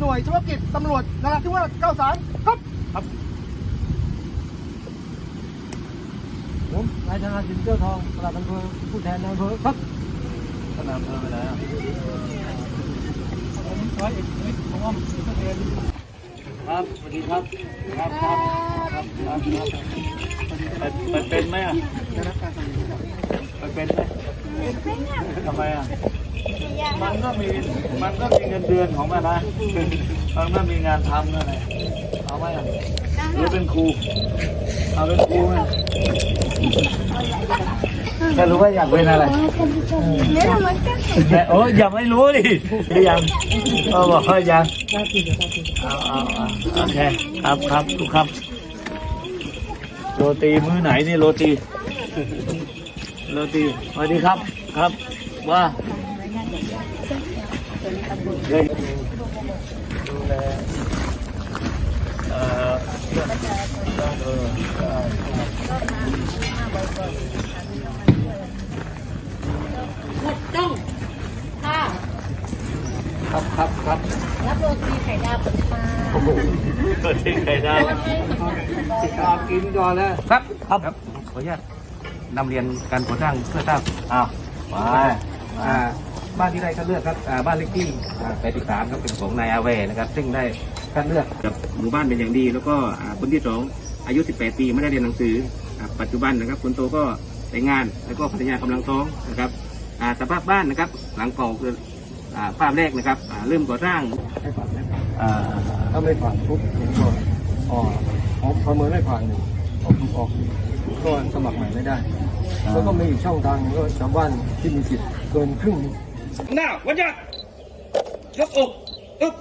หน่วยเฉพาะกิจตำรวจนราธิวาส93ครับผมนายธนาสินเจ้าทองปลัดอำเภอผู้แทนนายอำเภอครับท่านอำเภอไปไหนอะผมร้อยเอกนิดของอ้อมผู้แทนครับสวัสดีครับครับครับครับครับไปไปเป็นไหมอะไปเป็นไหมทำไมอะ มันก็มีมันก็มีเงินเดือนของมันนะมันก็มีงานทำนั่นแหละเอาไหมอะหรือเป็นครูเอาเป็นครูไหมแค่รู้ว่าอยากเป็นอะไรแต่โอ้ยยังไม่รู้ดิหรือยังเออบอกว่ายังเอาเอาเอาโอเคครับครับทุกครับโรตีมื้อไหนนี่โรตีโรตีสวัสดีครับครับว่า เฮ้ดูแลเอ่อเออต้องค่ะครับครับครับรับโรตีไข่ดาวมาโอ้โหโรตีไข่ดาวครับกินก่อนแล้วครับครับครับขออนุญาตนำเรียนการก่อสร้างเพื่อทราบอ้าวไปอ่า บ้านที่ได้คัดเลือกครับอ่าบ้านเลขที่83ครับเป็นของนายอาเวนะครับ ซึ่งได้คัดเลือกกับหมู่บ้านเป็นอย่างดี แล้วก็อ่าคนที่สองอายุ 18 ปีไม่ได้เรียนหนังสืออ่าปัจจุบันนะครับคนโตก็แต่งงาน แล้วก็ภรรยากำลังท้องนะครับอ่าสภาพบ้านนะครับ หลังเก่าคืออ่าภาพแรกนะครับอ่าเริ่มก่อสร้างให้ผ่านนะอ่าถ้าไม่ผ่านปุ๊บผมก็อ๋อผมประเมินไม่ผ่านหนึ่งออกถูกออกก็สมัครใหม่ไม่ได้ แล้วก็มีอีกช่องทางก็ชาวบ้านที่มีสิทธิ์เกินครึ่ง หน้าวัดยัดยกอกอึ๊บ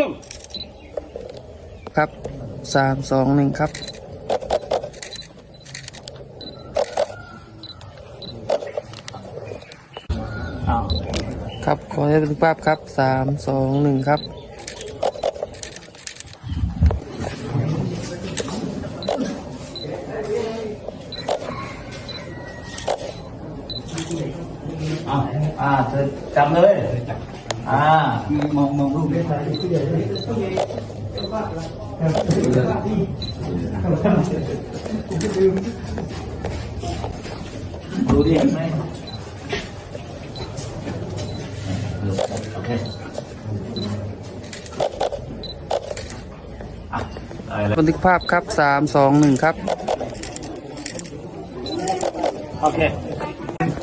ลงครับสามสองหนึ่งครับอ้าวครับขอให้เป็นภาพครับสามสองหนึ่งครับ อ้าวอ่าเธอจำเลยอ่ามองมองรูปนี้ไปดูดิเห็นไหมโอเคอะได้แล้วบันทึกภาพครับสามสองหนึ่งครับ โอเค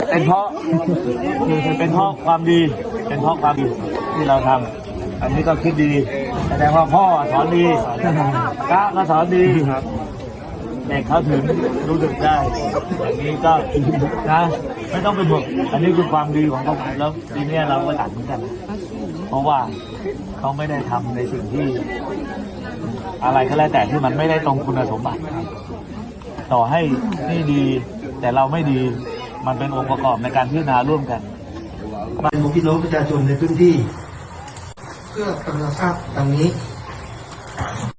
เป็นเพราะเป็นเพราะความดี เป็นเพราะความดีที่เราทำอันนี้ก็คิดดีแสดงว่าพ่อสอนดีกะก็สอนดีครับเด็กเขาถึงรู้สึกได้อย่างนี้ก็นะไม่ต้องเป็นห่วงอันนี้คือความดีของเขาแล้วทีนี้เราก็ตัดเหมือนกัน เพราะว่าเขาไม่ได้ทำในสิ่งที่ อะไรก็แล้วแต่ที่มันไม่ได้ตรงคุณสมบัติต่อให้นี่ดีแต่เราไม่ดี มันเป็นองค์ประกอบในการพิจารณาร่วมกันของพี่น้องประชาชนในพื้นที่ เพื่อกำลังทราบดังนี้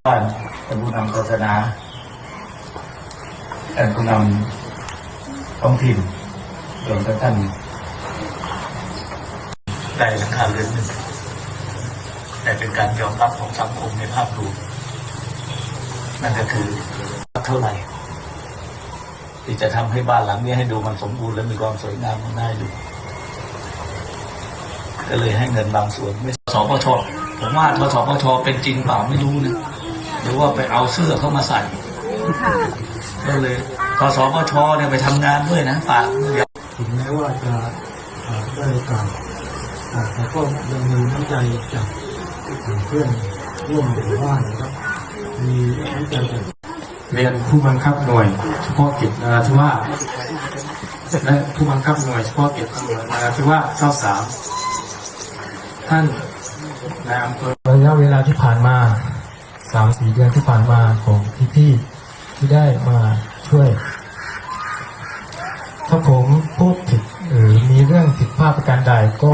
บ้านเป็นผู้นำศาสนาเป็นผู้นำท้องถิ่นรวมทั้งท่านได้หลังคาเรือนหนึ่งแต่เป็นการยอมรับของสังคมในภาพรวมนั่นก็คือเท่าไหร่ ที่จะทำให้บ้านหลังนี้ให้ดูมันสมบูรณ์และมีความสวยงามมันน่าอยู่ก็เลยให้เงินบางส่วนไม่สปชผมว่าทสปชเป็นจริงเปล่าไม่รู้นะหรือว่าไปเอาเสื้อเข้ามาใส่ก็เลยทสปชเนี่ยไปทำงานด้วยนะฝากถึงแม้ว่าจะได้กาสอ่าแต่ก็ยังมีน้ำใจจากเพื่อนร่วมหมู่บ้านนะครับมีน้ำใจจาก เรียนผู้บังคับหน่วยเฉพาะกิจนราธิวาสและผู้บังคับหน่วยเฉพาะกิจตำรวจนราธิวาสเจ้าสามท่านนายอำเภอระยะเวลาที่ผ่านมาสามสี่เดือนที่ผ่านมาของพี่ๆที่ได้มาช่วย ถ้าผมพูดผิดหรือมีเรื่องผิดพลาดประการใดก็